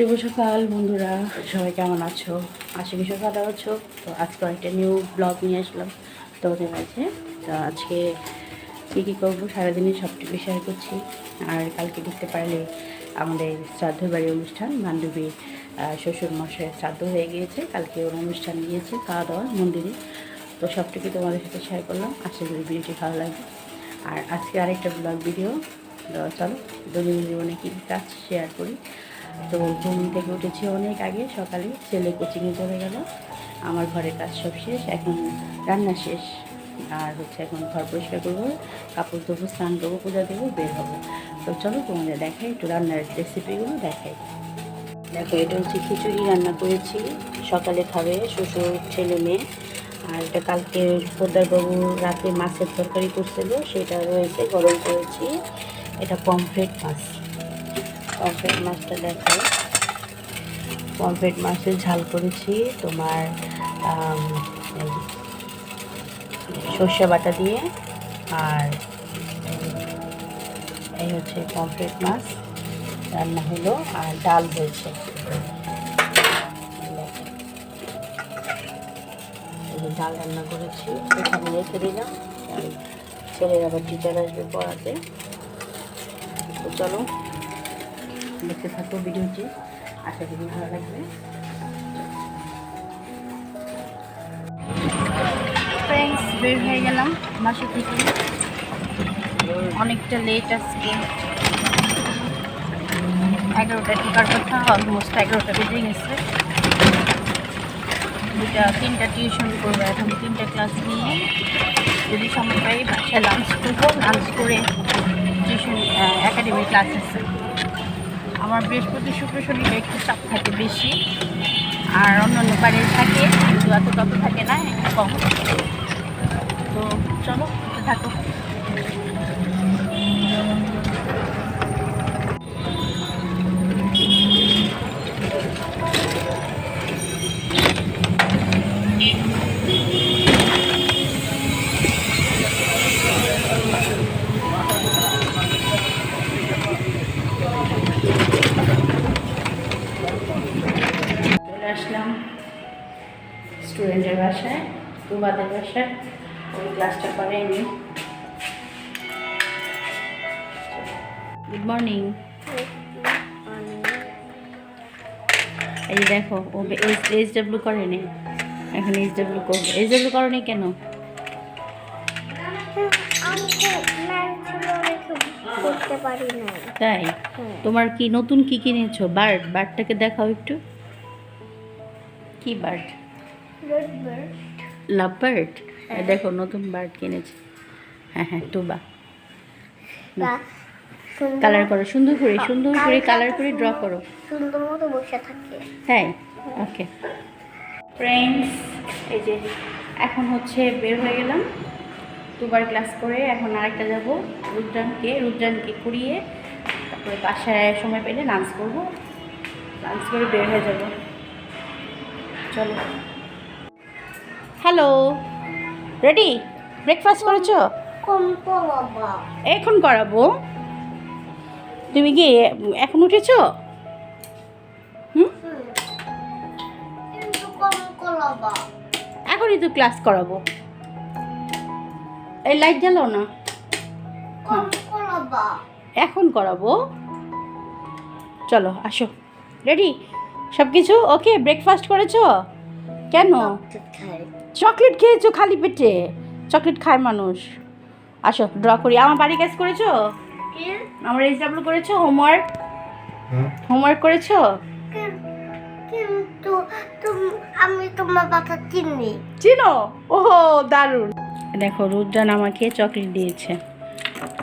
শুভ সকাল বন্ধুরা সবাই কেমন আছো? আশা করি সব ভালো আছো। তো আজকে একটা নিউ ব্লগ নিয়ে আসলাম তোমাদের মাঝে। তো আজকে কী কী করব সারাদিনে সবটুকু শেয়ার করছি। আর কালকে দেখতে পারলে আমাদের শ্রাদ্ধ বাড়ির অনুষ্ঠান বান্ধবীর আহ, শ্বশুর মশাইয়ের শ্রাদ্ধ হয়ে গিয়েছে। কালকে ওর অনুষ্ঠান গিয়েছে খাওয়া দাওয়া মন্দিরে। তো সবটুকু তোমাদের সাথে শেয়ার করলাম। আশা করি ভিডিওটি ভালো লাগবে। আর আজকে আরেকটা ব্লগ ভিডিও চলো দৈনন্দিন জীবনে কী কী কাজ শেয়ার করি। তো ঘুম থেকে উঠেছি অনেক আগে, সকালে ছেলে কোচিংয়ে চলে গেল। আমার ঘরের কাজ সব শেষ, এখন রান্না শেষ। আর হচ্ছে এখন ঘর পরিষ্কার করব, কাপড় ধোবো, স্নান করব, পূজা দেবো, বের হব। তো চলো তোমাদের দেখাই একটু রান্নার রেসিপিগুলো দেখাই। দেখো, এটা হচ্ছে খিচুড়ি রান্না করেছি। সকালে খাবে শ্বশুর, ছেলে, মেয়ে। আর এটা কালকে পোদ্দারবাবু রাতে মাছের তরকারি করছিল, সেটা রয়েছে, গরম করেছি। এটা পমফ্রেট মাছ। পমফ্রেট মাছটা দেখো। পমফ্রেট মাছের ঝাল করেছি, তোমার সর্ষে বাটা দিয়ে, আর এই হচ্ছে পমফ্রেট মাছ রান্না হলো, আর ডাল হয়েছে। ডাল রান্না করেছি, এখানে রেখে দিলাম ছেলের আবার টিচার আসবে পড়াতে। তো চলো দেখতে থাকো ভিডিওটি। আশা করি ভালো লাগবে। ফ্রেন্ডস বের হয়ে গেলাম বাসা থেকে। অনেকটা লেট আজকে। এগারোটা ঢোকার কথা অলমোস্ট এগারোটা বেজে গেছে। দুটা তিনটা টিউশন করব এখন, তিনটা ক্লাস নিয়ে। যদি সময় পাই, বাসায় লাঞ্চ করব। লাঞ্চ করে টিউশন একাডেমি ক্লাস আছে আমার বৃহস্পতি শুক্র শনিটা একটু চাপ থাকে বেশি, আর অন্য অন্য বাড়ির থাকে, কিন্তু এত তত থাকে না কম। তো চলো থাকো। তুবাদের বাসায় ওই ক্লাসটা করে নি গুড মর্নিং এই দেখো ও এইচ ডাব্লিউ করেনি। এখন এইচ ডাব্লিউ করবে। এইচ ডাব্লিউ করনি কেন? করতে পারি না তাই তোমার কি নতুন কি কিনেছো? বার্ড? বার্ডটাকে দেখাও একটু। কি bird? Red bird love bird দেখো নতুন বার্ড কিনেছে। হ্যাঁ হ্যাঁ টুবা কালার করো সুন্দর করে সুন্দর করে কালার করে ড্র করো সুন্দর মতো বসে থাকে। তাই? ওকে ফ্রেন্ডস এই যে এখন হচ্ছে বের হয়ে গেলাম। দুবার ক্লাস করে এখন আরেকটা যাব। রুদ্রানকে রুদ্রানকে কুড়িয়ে তারপরে বাসায় সময় পেলে লাঞ্চ করব। লাঞ্চ করে বের হয়ে যাব। চলো। হ্যালো রেডি ব্রেকফাস্ট করেছ? এখন করাবো। তুমি কি এখন উঠেছো? হুম? এখনই তো ক্লাস করাবো। এই লাইট জ্বালাও না। এখন করাবো। চলো আসো। রেডি সব কিছু ওকে ব্রেকফাস্ট করেছ? কেন? চকলেট খেয়েছো খালি পেটে? চকলেট খায় মানুষ। আসো ড্র করি। আমার বাড়ি কাজ করেছ? আমার এইচ ডাব্লিউ করেছ? হোমওয়ার্ক হোমওয়ার্ক করেছ? আমি তোমার কথা চিনি। চিনো? ওহো দারুণ। দেখো রুদ্রান আমাকে চকলেট দিয়েছে।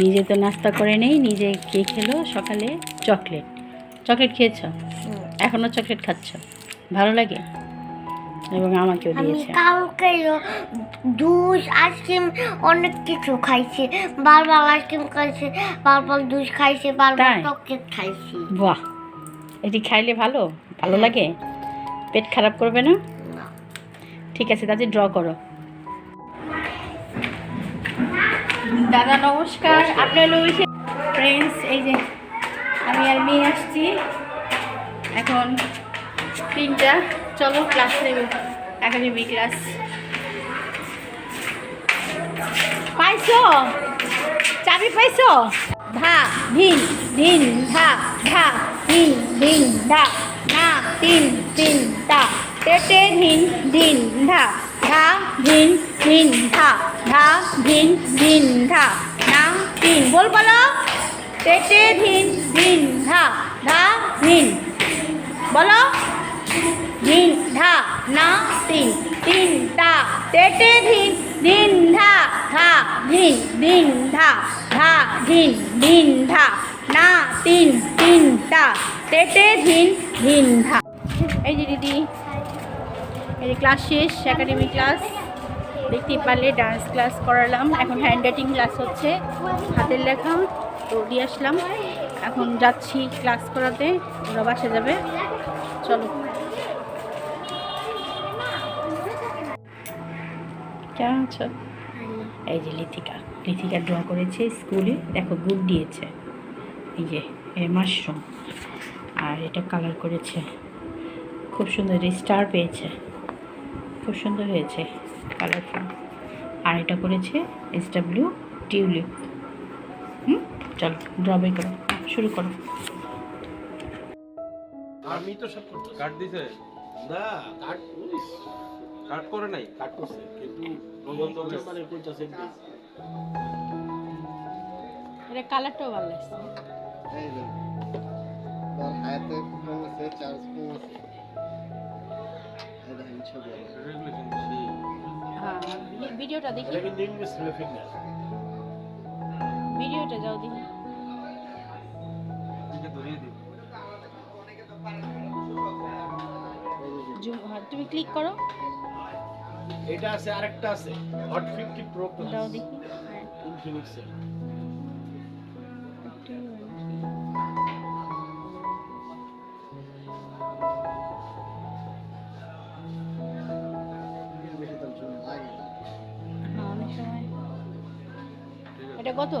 নিজে তো নাস্তা করে নেই নিজে কে খেলো সকালে? চকলেট। চকলেট খেয়েছ? এখনও চকলেট খাচ্ছ? ভালো লাগে? এবং আমাকেও আমি দিয়েছে। কালকে দুধ আইসক্রিম অনেক কিছু খাইছি। বারবার আইসক্রিম খাইছি বারবার দুধ খাইছি বারবার? চকলেট খাইছি। বাহ! এটি খাইলে ভালো? ভালো লাগে? পেট খারাপ করবে না? ঠিক আছে তাতে ড্র করো। দাদা নমস্কার। আপনার ফ্রেন্ডস এই যে আমি আর মেয়ে আসছি। এখন তিনটা। চলো ক্লাস নেব। একাডেমি ক্লাস পাইছো? চাবি পাইছো? ধা, ধিন ধিন, ধা ধা, ধিন ধিন, ধা না তিন তিন তা টেটে ধিন ধিন, ধা ধা, ধিন ধিন, ধা ধা, ধিন ধিন, ধা না তিন বল বলো। টেটে ধিন ধিন, ধা ধা, ধিন। বলো। ধিন ধা না তিন তিন তা তেটে ধিন ধিন ধা ধা ধিন ধিন ধা ধা ধিন ধিন ধা না তিন তিন তা তেটে ধিন ধিন ধা এই যে দিদি, এই ক্লাস শেষ একাডেমি ক্লাস দেখতেই পারলে ডান্স ক্লাস করালাম। এখন হ্যান্ড রাইটিং ক্লাস হচ্ছে, হাতের লেখা, তো দিয়ে আসলাম। এখন যাচ্ছি ক্লাস করাতে, ওরা বাসা যাবে। চলো। কেমন আছো? এই যে লিথিকা লিথিকা ড্র করেছে স্কুলে, দেখো গুড দিয়েছে। এই যে মাশরুম আর এটা কালার করেছে। খুব সুন্দর স্টার পেয়েছে। খুব সুন্দর হয়েছে কালারফুল আর এটা করেছে এস ডাব্লিউ টিউলিপ হুম, চলো ড্র বের করো। শুরু করো। আমি তো সব কাট দিছে? না, কাট কাট করে নাই? কাট করছে কিন্তু। মানে এটা কালারটাও ভালো লাগছে। এই যে তার হাতে ফোন আছে চার্জ ফোন আছে। এই দেখেন ছবি রেগুলেশন বেশি। হ্যাঁ ভিডিওটা দেখি। এটা কিন্তু ইংলিশ গ্রাফিক না ভিডিওটা যাও দেখি। দিকে ধরিয়ে দিই। হ্যাঁ তুমি ক্লিক করো। এটা আছে আরেকটা আছে হট 50 প্রো দাও দেখি। হ্যাঁ ইনফিনিক্স এর ছিল হ্যাঁ এটা কত?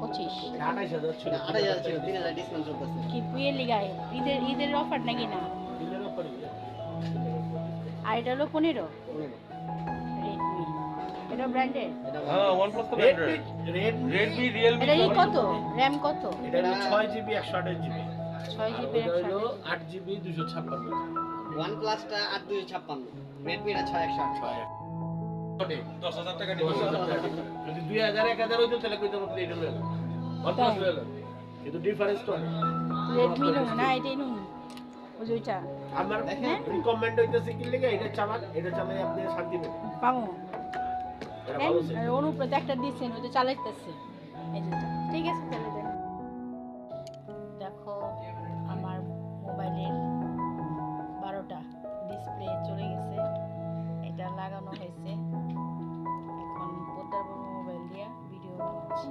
পঁচিশ। 28000 ছিল। এটা আড়াই হাজার ছিল তিন হাজার ডিসকাউন্ট চলতেছে। কি পুয়ের লিগায়? ঈদের ঈদের অফার নাকি না? আর এটা হলো পনেরো। রেডমি এটা ব্র্যান্ডের হ্যাঁ OnePlus তো রেডমি Redmi Realme এটা কত। র্যাম কত? এটা হলো 6 জিবি 128 জিবি ছয় জিবি হলো 8 জিবি 256 ওয়ান প্লাসটা আট দুই ছাপ্পান্ন। রেডমিটা ছয় একশো আট ছয় দশ হাজার টাকা যদি 2000 1000 হইতো তাহলে কইতাম আপনি এটা OnePlus কিন্তু ডিফারেন্স তো রেডমি না। এটাই নুন ওই যে ওইটা? আমার দেখেন। রিকমেন্ড হইতেছে কি লেগে? এটা চালান এটা চালাই আপনি শান্তি পাবেন পাবো। এটা আর ওর একটা দিচ্ছেন ওই যে চালাইতেছে। এই যে ঠিক আছে দেখো আমার মোবাইলের বারোটা ডিসপ্লে চলে গেছে। এটা লাগানো হয়েছে। এখন বড় মোবাইল দিয়ে ভিডিও বানাচ্ছি।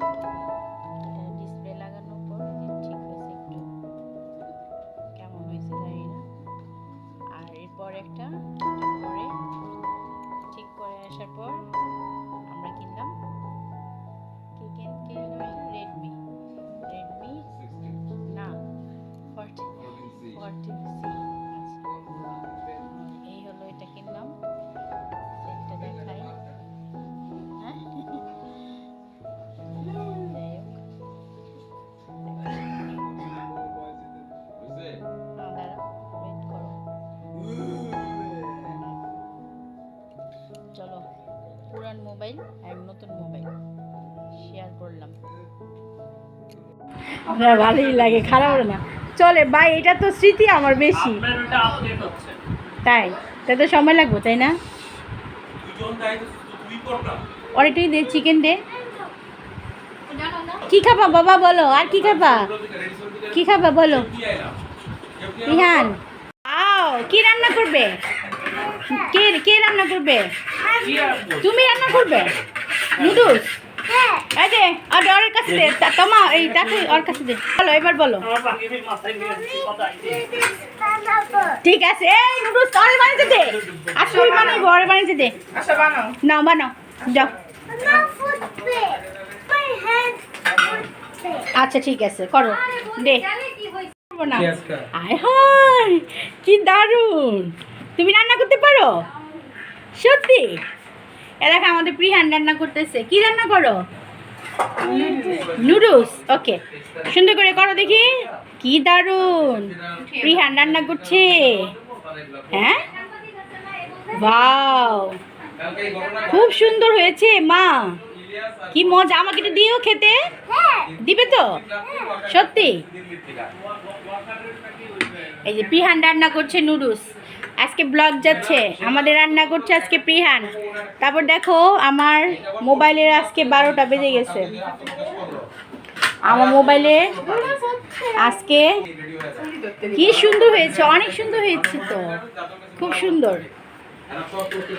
পুরান মোবাইল আর নতুন মোবাইল। শেয়ার করলাম। আপনার ভালোই লাগে খারাপ না। চলে ভাই এটা তো স্মৃতি আমার বেশি। তাই তাই তো সময় লাগবে তাই না? আর দে চিকেন দে। কি খাবা বাবা বলো আর কি খাবা? কি খাবা বলো। ইহান। আও কি রান্না করবে? কে কে রান্না করবে? তুমি রান্না করবে? নুডলস এই যে আর ওর কাছে দে তা- তোমা এই তাকে ওর কাছে দে। বলো এবার বলো। ঠিক আছে এই নুডলস ওরে বানিয়ে দে। আর তুই বানাইবো ওরে বানিয়ে দে। আচ্ছা বানাও। না বানাও যাও। আচ্ছা ঠিক আছে করো। দে। আয় হায় কি দারুণ। তুমি রান্না করতে পারো? সত্যি? এ দেখো আমাদের প্রিহান রান্না করতেছে। কি রান্না করো? নুডলস। ওকে, সুন্দর করে করো দেখি। কি দারুণ। প্রিহান রান্না করছে। হ্যাঁ? বাও খুব সুন্দর হয়েছে, মা। কি মজা। আমাকে একটু দিও খেতে। দিবে তো? সত্যি? এই যে প্রিহান রান্না করছে নুডলস। আজকে ব্লগ যাচ্ছে, আমাদের রান্না করছে আজকে প্রিহান। তারপর দেখো, আমার মোবাইলের আজকে বারোটা বেজে গেছে। আমার মোবাইলে আজকে কি সুন্দর হয়েছে, অনেক সুন্দর হয়েছে তো। খুব সুন্দর।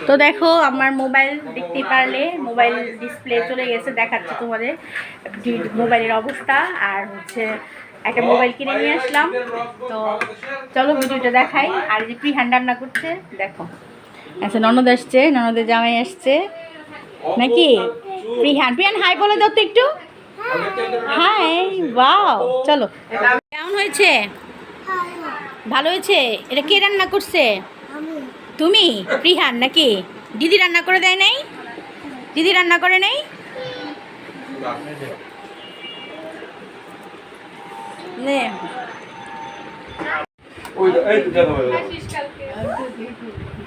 তো দেখো, আমার মোবাইল দেখতে পারলে, মোবাইল ডিসপ্লে চলে গেছে, দেখাচ্ছে তোমাদের। মোবাইলের অবস্থা, আর হচ্ছে একটা মোবাইল কিনে নিয়ে আসলাম। তো চলো ভিডিওটা দেখাই। আর যে প্রিহান রান্না করছে, দেখো। আচ্ছা ননদ আসছে, ননদের জামাই আসছে। নাকি? প্রিহান প্রিহান হাই বলে দাও তো একটু। হাই বাও চলো। কেমন হয়েছে? ভালো হয়েছে? এটা কে রান্না করছে? তুমি? প্রিহান নাকি? দিদি রান্না করে দেয় নাই? দিদি রান্না করে নাই? নে।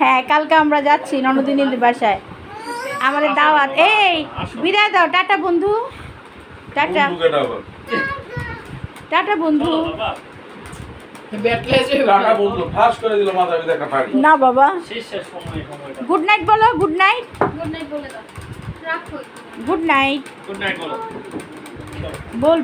হ্যাঁ কালকে আমরা যাচ্ছি ননদিনীদের বাসায়। আমাদের দাওয়াত। এই বিদায় দাও টাটা বন্ধু। টাটা। টাটা বন্ধু। টাকা বন্ধু ফাঁস করে দিল মাথা ভিতরে একটা পাড়ি না বাবা। গুড নাইট বলো good night good night good night বল